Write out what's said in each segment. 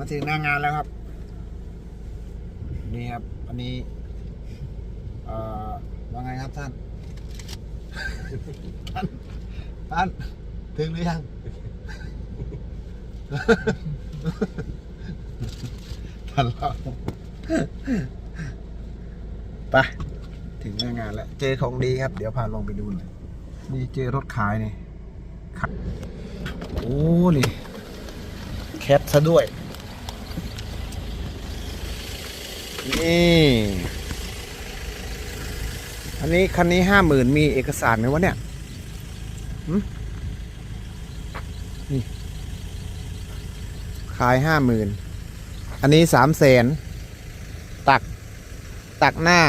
มาถึงหน้างานแล้วครับ นี่ครับ อันนี้ว่าไงครับท่าน ท่านท่านถึงหรือยัง ท่านเราไปถึงหน้างานแล้ว เจอของดีครับ เดี๋ยวพาลงไปดูหน่อย นี่เจอรถขายนี่ โอ้ นี่ แคทซะด้วย นี่ อันนี้คันนี้ห้าหมื่นมีเอกสารไหมวะเนี่ยนี่ ขายห้าหมื่นอันนี้สามแสนตัก ตักหน้า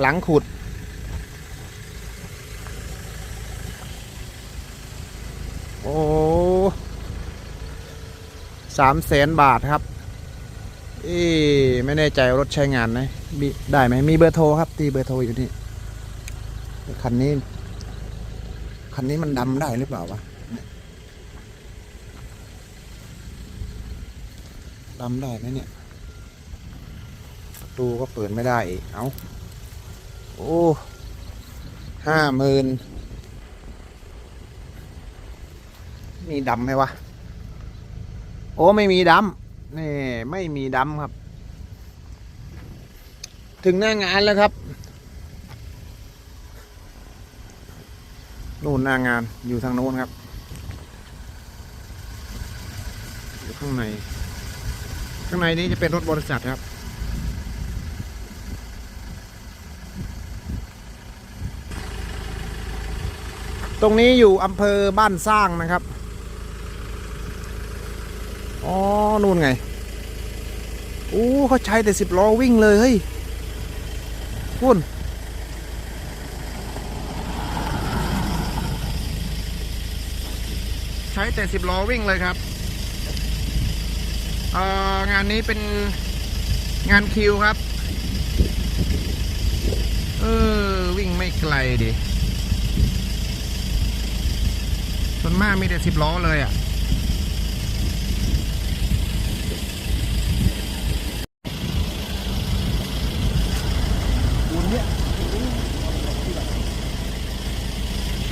หลังขุด โอ้สามแสนบาทครับ เอ๊ไม่แน่ใจรถใช้งานไหมได้ไหมมีเบอร์โทรครับ ตีเบอร์โทรอยู่นี่คันนี้ คันนี้มันดำได้หรือเปล่าวะดำได้ไหมเนี่ยประตูก็เปิดไม่ได้อีกเอาโอ้ห้าหมื่นมีดำไหมวะ โอ้ ไม่มีดำ นี่ไม่มีดำครับ ถึงหน้างานแล้วครับนู่นหน้างานอยู่ทางโน้นครับ อยู่ข้างใน ข้างในนี้จะเป็นรถบริษัทครับตรงนี้อยู่อำเภอบ้านสร้างนะครับ อ๋อ นู่นไงโอ้เขาใช้แต่สิบล้อวิ่งเลย เฮ้ยคุณใช้แต่สิบล้อวิ่งเลยครับเอ่องานนี้เป็นงานคิวครับ เออ วิ่งไม่ไกลดิส่วนมากมีแต่สิบล้อเลยอะ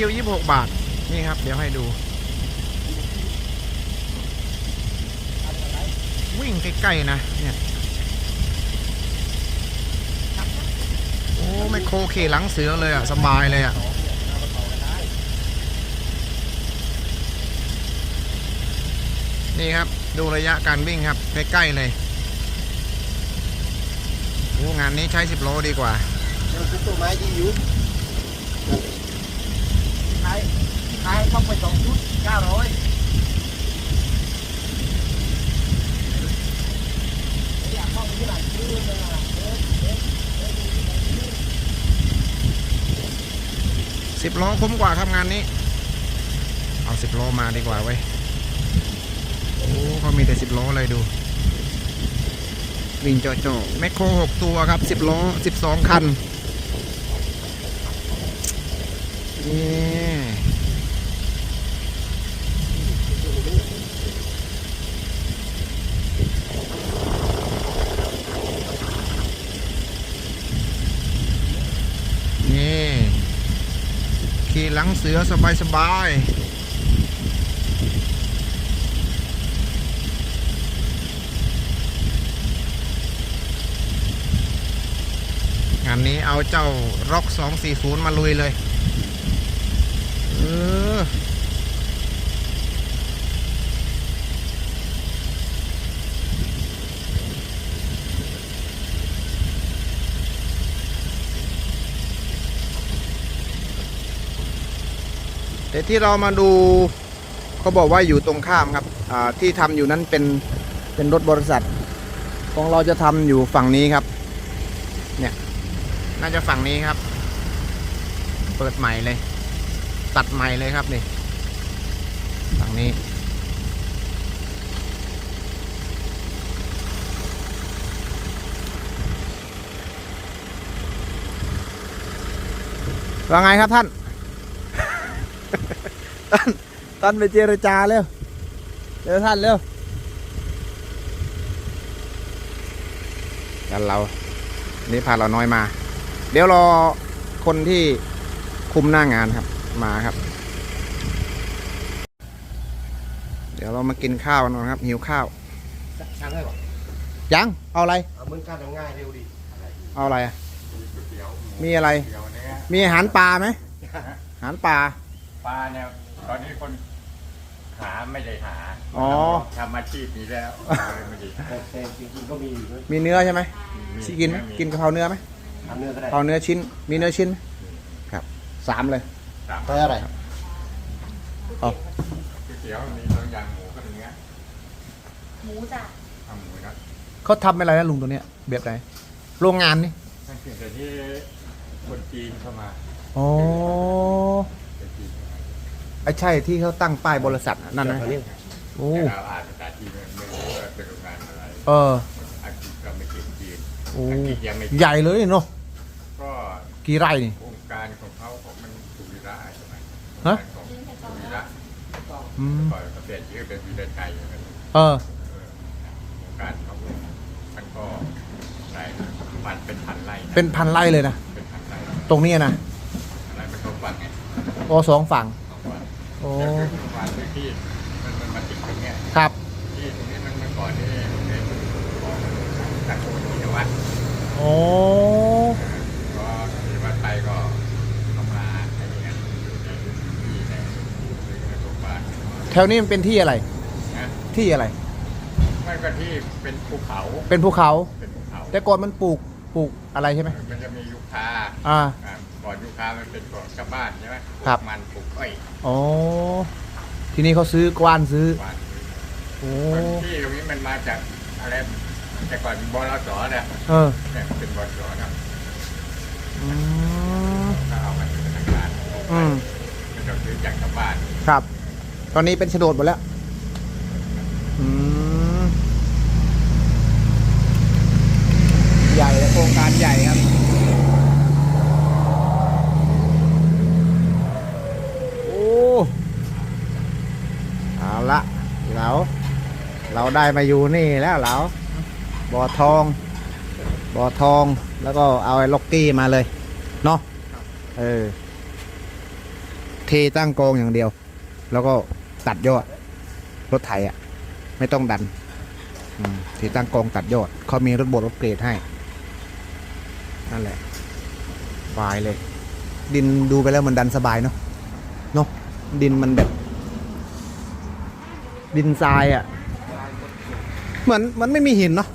คิวยี่หกบาท นี่ครับ เดี๋ยวให้ดู วิ่งใกล้ๆนะ เนี่ย โอ้ไม่โคเคหลังเสือเลยอะ สบายเลยอะนี่ครับ ดูระยะการวิ่งครับ ใกล้ๆเลยโอ้งานนี้ใช้สิบโลดีกว่าเดี๋ยวซื้อตัวไม้ดีอยู่ ขายขายเข้าไปสองชุดเก้าร้อยอยากเข้าไปที่ไหนซื้อเลยนะสิบล้อคุ้มกว่าครับงานนี้ เอาสิบล้อมาดีกว่าเว้ยโอ้เขามีแต่สิบล้อเลยดู วิ่งเจาะๆแมคโครหกตัวครับสิบล้อสิบสองคัน นี่นี่ขี่หลัง เสือสบายสบายงานนี้เอาเจ้าร็อก240 มาลุยเลย เออ แต่ที่เรามาดูเขาบอกว่าอยู่ตรงข้ามครับที่ทำอยู่นั้นเป็นเป็นรถบริษัท ของเราจะทำอยู่ฝั่งนี้ครับ เนี่ยน่าจะฝั่งนี้ครับ เปิดใหม่เลย ตัดใหม่เลยครับนี่ฝั่งนี้ว่าไงครับท่าน ท่านท่านไปเจรจาเร็วเจอท่านเร็วกันเรา นี่พาเราน้อยมา เดี๋ยวรอคนที่คุมหน้างานครับ มาครับ เดี๋ยวเรามากินข้าวกันก่อนครับ หิวข้าวช่างได้ป่ะยัง เอาอะไร เอาเหมือนกันทำง่ายเร็วดีเอาอะไรอะมีอะไรเดี๋ยวนี้มีอาหารปลาไหมอาหารปลา ปลาเนี่ย ตอนนี้คนหาไม่ได้หาอ๋อ ทำอาชีพนี้แล้วเลยไม่ได้แต่แต่จริงๆก็มีอยู่ด้วยมีเนื้อใช่ไหมมีชิกินไหมกินกะเพราเนื้อไหมทำเนื้อก็ได้กะเพราเนื้อชิ้น มีเนื้อชิ้นไหมครับสามเลยสามใช้อะไรเอาก๋วยเตี๋ยวมีตัวอย่างหมูกับเนื้อหมูจ้ะทำหมูนะเขาทำอะไรนะลุงตัวเนี้ยแบบไหนโรงงานนี่นั่นคือแต่ที่คนจีนเข้ามาอ๋อ คนจีนเข้ามา ไอ้ใช่ที่เขาตั้งป้ายบริษัทน่ะนั่นนะอันนี้โอ้แต่เราอ่านภาษาจีนไม่รู้ว่าเป็นโรงงานอะไรเอออังกฤษก็ไม่เก่งจีนโอ้อังกฤษยังไม่ใหญ่เลยเนาะก็กี่ไร่นี่โครงการของเขาของมันสุวิระใช่ไหมฮะโครงการของสุวิระอืมก่อนเขาเปลี่ยนชื่อเป็นวีระชัยอย่างนั้นเออโครงการเขามันก็ใส่ปันเป็นพันไร่ะเป็นพันไร่เลยนะเป็นพันไร่ตรงเนี้ยนะอะไรมันตรงฝั่งไงโอ้สองฝั่งสองฝั่งโอ้แต่คือฝั่งพื้นที่มันมันมาติดตรงเนี้ยครับ ที่ตรงนี้มันเมื่อก่อนนี่เป็นของตระกูลธีรวัตรโอ้ก็ธีรวัตรไทยก็เข้ามาไอ้นี่กันอยู่ในที่ในในโรงพยาบาลแถวนี้มันเป็นที่อะไร นะที่อะไรมันก็ที่เป็นภูเขาเป็นภูเขา เป็นภูเขาแต่ก่อนมันปลูกปลูกอะไรใช่ไหมมันจะมียูคาอ่า อ่า ก่อนยูคามันเป็นของชาวบ้านใช่ไหมปลูกครับ มันปลูกอ้อยอ๋อ ทีนี้เขาซื้อกว้านซื้อบ้านโอ้ที่ตรงนี้มันมาจากอะไรแต่ก่อนบลสเนี่ยเออเนี่ยเป็นบลสนะอืมถ้าเอามาเป็นธนาคารอืมมันจะซื้อจากชาวบ้านครับ ตอนนี้เป็นโฉนดหมดแล้ว อืม ใหญ่เลยโครงการใหญ่ครับ โอ้ เอาละเรา เรา ได้มาอยู่นี่แล้วเราบ่อทอง บ่อทองแล้วก็เอาไอ้ล็อกกี้มาเลยเนาะเออเทตั้งกองอย่างเดียว แล้วก็ตัดยอด รถไถอะ ไม่ต้องดันอืมเทตั้งกองตัดยอดเขามีรถบดรถเกรดให้นั่นแหละบายเลย ดินดูไปแล้วมันดันสบายเนาะเนาะดินมันแบบ ดินทรายอะ เหมือนมันไม่มีหินเนาะ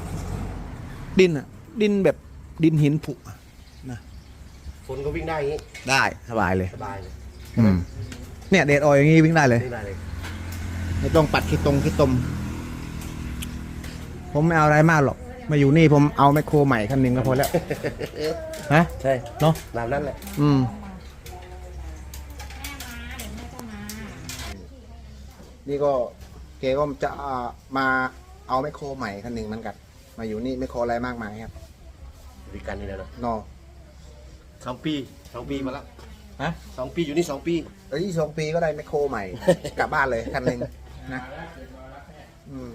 ดินอะดินแบบดินหินผุอะฝนก็วิ่งได้อย่างนี้ได้สบายเลย สบายเลยอืมเนี่ยเดดออยอย่างงี้วิ่งได้เลย วิ่งได้เลยไม่ต้องปัดขี้ตรงขี้ตม ผมไม่เอาอะไรมากหรอก มาอยู่นี่ผมเอาไมคโครใหม่คันหนึ่งก็พอแล้วฮะใช่เนาะตามนั้นแหละอืมแม่มาเดี๋ยวแม่ก็มานี่ก็เกก็จะอ่ามา เอาไมคโครใหม่คันหนึ่งเหมันกันมาอยู่นี่ไมคโครอะไรมากมายครับวิกันนี่แล้วนะนอสองปีสองปีมาแล้วฮะสองปีอยู่นี่สองปีเอ้ยสองปีก็ได้ไมคโครใหม่ กลับบ้านเลยคันหนึ่งนะอืม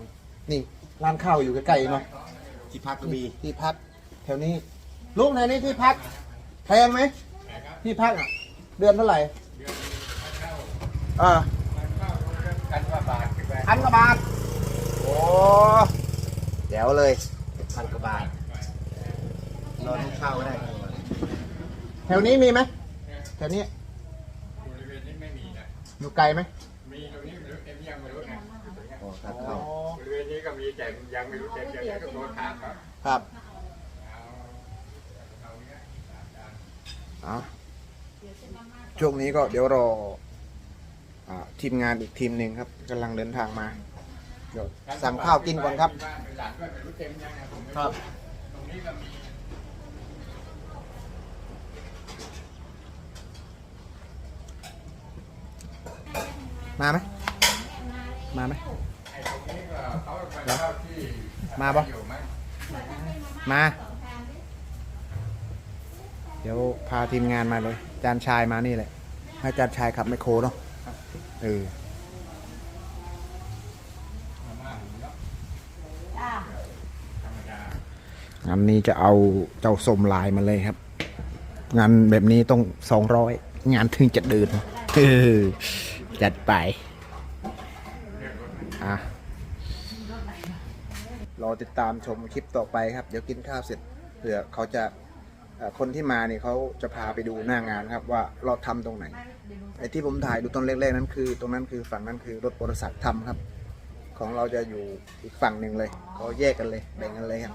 นี่ร้านข้าวอยู่ใกล้ๆเนาะที่พักก็มีที่พักแถวนี้ลุงแถวนี้ที่พักแพงไหมที่พักอะ เดือนเท่าไหร่เออกันว่าบาทขึ้นไปพันกว่าบาทโอ้ เดี๋ยวเลยพันกว่าบาทนอนข้าวก็ได้ แถวนี้มีไหมแถวนี้บริเวณนี้ไม่มีนะ อยู่ไกลไหมมีตรงนี้ไม่รู้เอ็มยังไม่รู้นะอยู่ตรงเนี้ยอ๋อทานข้าวบริเวณนี้ก็มีแต่ยังไม่รู้เต็มเดี๋ยวจะโทรถามครับครับเอาช่วงนี้ก็เดี๋ยวรออ่าทีมงานอีกทีมหนึ่งครับกำลังเดินทางมา เดี๋ยวสั่งข้าวกินก่อนครับหลังก็ไม่รู้เต็มยังนะผมไม่ครับตรงนี้ก็มีมาไหมมาไหมไอ้ตรงนี้ก็เขาไปเข้าที่มาปะอยู่ไหมมา เดี๋ยวพาทีมงานมาเลย จานชายมานี่แหละ ให้จานชายขับไมคโครเนาะเออ จ้าธรรมดางานนี้จะเอาเจ้าสมลายมาเลยครับ งานแบบนี้ต้องสองร้อยงานถึงจะเดินเออจัดไปอะรอติดตามชมคลิปต่อไปครับ เดี๋ยวกินข้าวเสร็จเผื่อเขาจะคนที่มาเนี่ยเขาจะพาไปดูหน้างานครับ ว่าเราทำตรงไหนไอ้ที่ผมถ่ายดูตอนแรกๆนั้นคือ ตรงนั้นคือฝั่งนั้นคือรถบริษัททำครับ ของเราจะอยู่อีกฝั่งหนึ่งเลยเขาแยกกันเลยแบ่งกันเลยครับ